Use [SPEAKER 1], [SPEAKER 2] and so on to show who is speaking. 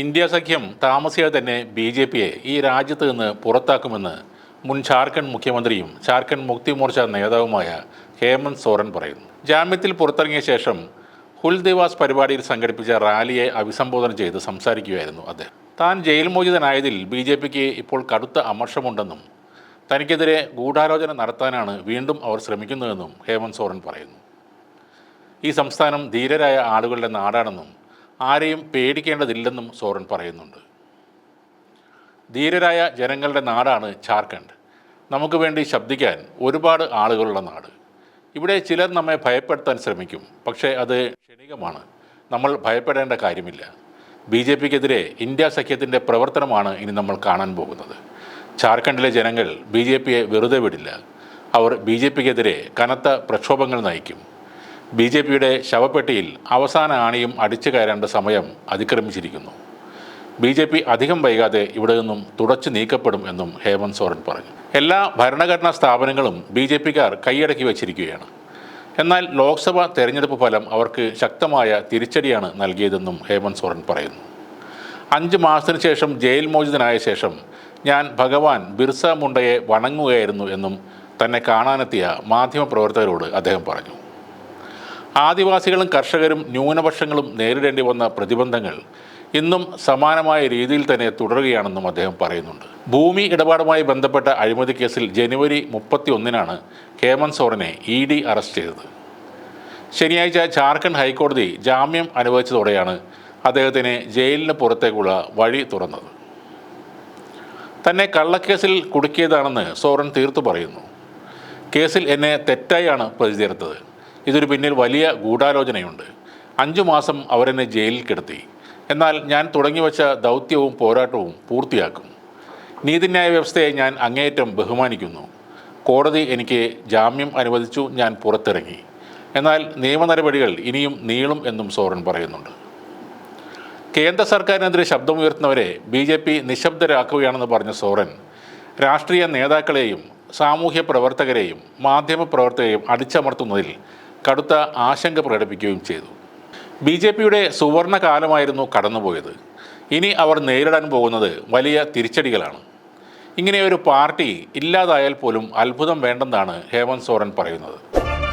[SPEAKER 1] India സഖ്യം താമസിയാതെ തന്നെ ബി ജെ പിയെ ഈ രാജ്യത്ത് നിന്ന് പുറത്താക്കുമെന്ന് മുൻ ഝാർഖണ്ഡ് മുഖ്യമന്ത്രിയും ഝാർഖണ്ഡ് മുക്തി മോർച്ച നേതാവുമായ ഹേമന്ത് സോറൻ പറയുന്നു ജാമ്യത്തിൽ പുറത്തിറങ്ങിയ ശേഷം ഹുൽദിവാസ് പരിപാടിയിൽ സംഘടിപ്പിച്ച റാലിയെ അഭിസംബോധന ചെയ്ത് സംസാരിക്കുകയായിരുന്നു അദ്ദേഹം താൻ ജയിൽ മോചിതനായതിൽ ബി ജെ പിക്ക് ഇപ്പോൾ കടുത്ത അമർഷമുണ്ടെന്നും തനിക്കെതിരെ ഗൂഢാലോചന നടത്താനാണ് വീണ്ടും അവർ ശ്രമിക്കുന്നതെന്നും ഹേമന്ത് സോറൻ പറയുന്നു ഈ സംസ്ഥാനം ധീരരായ ആളുകളുടെ നാടാണെന്നും ആരെയും പേടിക്കേണ്ടതില്ലെന്നും സോറൻ പറയുന്നുണ്ട്
[SPEAKER 2] ധീരരായ ജനങ്ങളുടെ നാടാണ് ഝാർഖണ്ഡ് നമുക്ക് വേണ്ടി ശബ്ദിക്കാൻ ഒരുപാട് ആളുകളുള്ള നാട് ഇവിടെ ചിലർ നമ്മെ ഭയപ്പെടുത്താൻ ശ്രമിക്കും പക്ഷേ അത് ക്ഷണികമാണ് നമ്മൾ ഭയപ്പെടേണ്ട കാര്യമില്ല ബി ജെ പിക്കെതിരെ ഇന്ത്യ സഖ്യത്തിൻ്റെ പ്രവർത്തനമാണ് ഇനി നമ്മൾ കാണാൻ പോകുന്നത് ഝാർഖണ്ഡിലെ ജനങ്ങൾ ബി ജെ പിയെ വെറുതെ വിടില്ല അവർ ബി ജെ പിക്കെതിരെ കനത്ത പ്രക്ഷോഭങ്ങൾ നയിക്കും ബി ജെ പിയുടെ ശവപ്പെട്ടിയിൽ അവസാന ആണിയും അടിച്ചു കയറേണ്ട സമയം അതിക്രമിച്ചിരിക്കുന്നു ബി ജെ പി അധികം വൈകാതെ ഇവിടെ നിന്നും തുടച്ചു നീക്കപ്പെടും എന്നും ഹേമന്ത് സോറൻ പറഞ്ഞു എല്ലാ ഭരണഘടനാ സ്ഥാപനങ്ങളും ബി ജെ പിക്കാർ കൈയടക്കി വച്ചിരിക്കുകയാണ് എന്നാൽ ലോക്സഭാ തെരഞ്ഞെടുപ്പ് ഫലം അവർക്ക് ശക്തമായ തിരിച്ചടിയാണ് നൽകിയതെന്നും ഹേമന്ത് സോറൻ പറയുന്നു അഞ്ച് മാസത്തിനു ശേഷം ജയിൽ മോചിതനായ ശേഷം ഞാൻ ഭഗവാൻ ബിർസ മുണ്ടയെ വണങ്ങുകയായിരുന്നു എന്നും തന്നെ കാണാനെത്തിയ മാധ്യമപ്രവർത്തകരോട് അദ്ദേഹം പറഞ്ഞു ആദിവാസികളും കർഷകരും ന്യൂനപക്ഷങ്ങളും നേരിടേണ്ടി വന്ന പ്രതിബന്ധങ്ങൾ ഇന്നും സമാനമായ രീതിയിൽ തന്നെ തുടരുകയാണെന്നും അദ്ദേഹം പറയുന്നുണ്ട് ഭൂമി ഇടപാടുമായി ബന്ധപ്പെട്ട അഴിമതി കേസിൽ ജനുവരി മുപ്പത്തി ഒന്നിനാണ് ഹേമന്ത് സോറനെ ഇ ഡി അറസ്റ്റ് ചെയ്തത് ശനിയാഴ്ച ജാർഖണ്ഡ് ഹൈക്കോടതി ജാമ്യം അനുവദിച്ചതോടെയാണ് അദ്ദേഹത്തിന് ജയിലിന് പുറത്തേക്കുള്ള വഴി തുറന്നത് തന്നെ കള്ളക്കേസിൽ കുടുക്കിയതാണെന്ന് സോറൻ തീർത്തു പറയുന്നു കേസിൽ എന്നെ തെറ്റായാണ് പ്രതിചേർത്തത് ഇതൊരു പിന്നിൽ വലിയ ഗൂഢാലോചനയുണ്ട് അഞ്ചു മാസം അവരെന്നെ ജയിലിൽ കിടത്തി എന്നാൽ ഞാൻ തുടങ്ങിവെച്ച ദൗത്യവും പോരാട്ടവും പൂർത്തിയാക്കും നീതിന്യായ വ്യവസ്ഥയെ ഞാൻ അങ്ങേയറ്റം ബഹുമാനിക്കുന്നു കോടതി എനിക്ക് ജാമ്യം അനുവദിച്ചു ഞാൻ പുറത്തിറങ്ങി എന്നാൽ നിയമ നടപടികൾ ഇനിയും നീളും എന്നും സോറൻ പറയുന്നുണ്ട് കേന്ദ്ര സർക്കാരിനെതിരെ ശബ്ദമുയർത്തുന്നവരെ ബി ജെ പി നിശബ്ദരാക്കുകയാണെന്ന് പറഞ്ഞ സോറൻ രാഷ്ട്രീയ നേതാക്കളെയും സാമൂഹ്യ പ്രവർത്തകരെയും മാധ്യമ പ്രവർത്തകരെയും അടിച്ചമർത്തുന്നതിൽ കടുത്ത ആശങ്ക പ്രകടിപ്പിക്കുകയും ചെയ്തു ബി ജെ പിയുടെ സുവർണ കാലമായിരുന്നു കടന്നുപോയത് ഇനി അവർ നേരിടാൻ പോകുന്നത് വലിയ തിരിച്ചടികളാണ് ഇങ്ങനെയൊരു ഒരു പാർട്ടി ഇല്ലാതായാൽ പോലും അത്ഭുതം വേണ്ടെന്നാണ് ഹേമന്ത് സോറൻ പറയുന്നത്